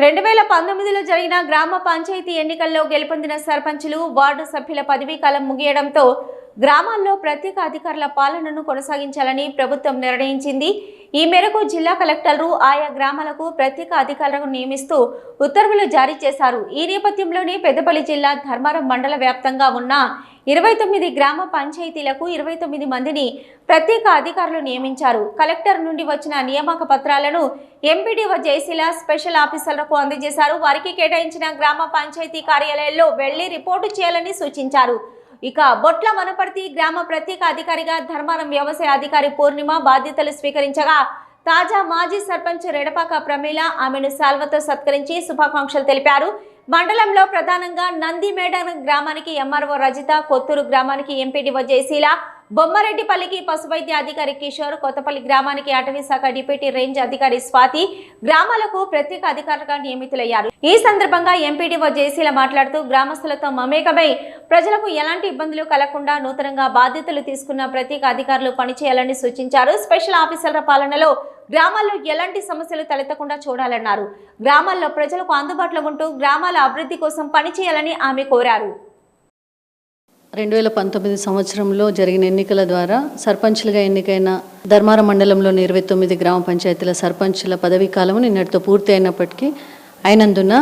రెండు వేల పంతొమ్మిదిలో జరిగిన గ్రామ పంచాయతీ ఎన్నికల్లో గెలుపొందిన సర్పంచులు వార్డు సభ్యుల పదవీ కాలం ముగియడంతో గ్రామాల్లో ప్రత్యేక అధికారుల పాలనను కొనసాగించాలని ప్రభుత్వం నిర్ణయించింది. ఈ మేరకు జిల్లా కలెక్టర్లు ఆయా గ్రామాలకు ప్రత్యేక అధికారులను నియమిస్తూ ఉత్తర్వులు జారీ చేశారు. ఈ నేపథ్యంలోనే పెద్దపల్లి జిల్లా ధర్మారం మండల వ్యాప్తంగా ఉన్న ఇరవై తొమ్మిది గ్రామ పంచాయతీలకు ఇరవై తొమ్మిది మందిని ప్రత్యేక అధికారులు నియమించారు. కలెక్టర్ నుండి వచ్చిన నియామక పత్రాలను ఎంపీడీఓ జయశీల స్పెషల్ ఆఫీసర్లకు అందజేశారు. వారికి కేటాయించిన గ్రామ పంచాయతీ కార్యాలయాల్లో వెళ్ళి రిపోర్టు చేయాలని సూచించారు. ఇక బొట్ల వనపర్తి గ్రామ ప్రత్యేక అధికారిగా ధర్మారం వ్యవసాయ అధికారి పూర్ణిమ బాధ్యతలు స్వీకరించగా తాజా మాజీ సర్పంచ్ రెడపాక ప్రమీల ఆమెను సాల్వతో సత్కరించి శుభాకాంక్షలు తెలిపారు. మండలంలో ప్రధానంగా నందిమేడ గ్రామానికి ఎంఆర్ఓ రజిత కొత్తూరు గ్రామానికి ఎంపీడీఓ జయశీల బొమ్మరెడ్డిపల్లికి పశువైద్య అధికారి కిషోర్ కొత్తపల్లి గ్రామానికి అటవీ శాఖ డిప్యూటీ రేంజ్ అధికారి స్వాతి గ్రామాలకు ప్రత్యేక అధికారులుగా నియమితులయ్యారు. ఈ సందర్భంగా ఎంపీడీఓ జేసీల మాట్లాడుతూ గ్రామస్తులతో మమేకమై ప్రజలకు ఎలాంటి ఇబ్బందులు కలగకుండా నూతనంగా బాధ్యతలు తీసుకున్న ప్రత్యేక అధికారులు పనిచేయాలని సూచించారు. స్పెషల్ ఆఫీసర్ల పాలనలో గ్రామాల్లో ఎలాంటి సమస్యలు తలెత్తకుండా చూడాలన్నారు. గ్రామాల్లో ప్రజలకు అందుబాటులో ఉంటూ గ్రామాల అభివృద్ధి కోసం పనిచేయాలని ఆమె కోరారు. రెండు వేల పంతొమ్మిది సంవత్సరంలో జరిగిన ఎన్నికల ద్వారా సర్పంచ్లుగా ఎన్నికైన ధర్మారం మండలంలోని ఇరవై తొమ్మిది గ్రామ పంచాయతీల సర్పంచ్ల పదవీ కాలం నిన్నటితో పూర్తి అయినప్పటికీ అయినందున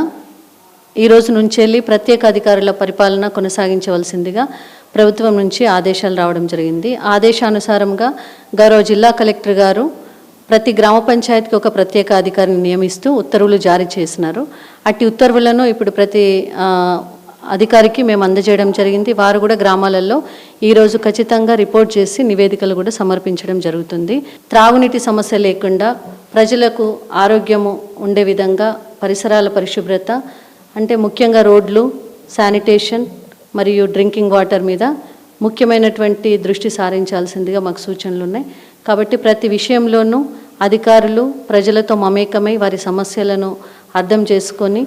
ఈరోజు నుంచి వెళ్ళి ప్రత్యేక అధికారుల పరిపాలన కొనసాగించవలసిందిగా ప్రభుత్వం నుంచి ఆదేశాలు రావడం జరిగింది. ఆదేశానుసారంగా గౌరవ జిల్లా కలెక్టర్ గారు ప్రతి గ్రామ పంచాయతీకి ఒక ప్రత్యేక అధికారిని నియమిస్తూ ఉత్తర్వులు జారీ చేసినారు. అట్టి ఉత్తర్వులను ఇప్పుడు ప్రతి అధికారికి మేము అందజేయడం జరిగింది. వారు కూడా గ్రామాలలో ఈరోజు ఖచ్చితంగా రిపోర్ట్ చేసి నివేదికలు కూడా సమర్పించడం జరుగుతుంది. త్రాగునీటి సమస్య లేకుండా ప్రజలకు ఆరోగ్యము ఉండే విధంగా పరిసరాల పరిశుభ్రత అంటే ముఖ్యంగా రోడ్లు శానిటేషన్ మరియు డ్రింకింగ్ వాటర్ మీద ముఖ్యమైనటువంటి దృష్టి సారించాల్సిందిగా మాకు సూచనలు ఉన్నాయి. కాబట్టి ప్రతి విషయంలోనూ అధికారులు ప్రజలతో మమేకమై వారి సమస్యలను అర్థం చేసుకొని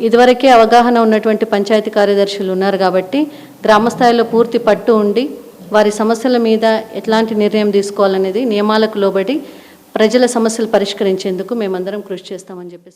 ఇదివరకే అవగాహన ఉన్నటువంటి పంచాయతీ కార్యదర్శులు ఉన్నారు కాబట్టి గ్రామస్థాయిలో పూర్తి పట్టు ఉండి వారి సమస్యల మీద ఎట్లాంటి నిర్ణయం తీసుకోవాలనేది నియమాలకు లోబడి ప్రజల సమస్యలు పరిష్కరించేందుకు మేమందరం కృషి చేస్తామని చెప్పేసి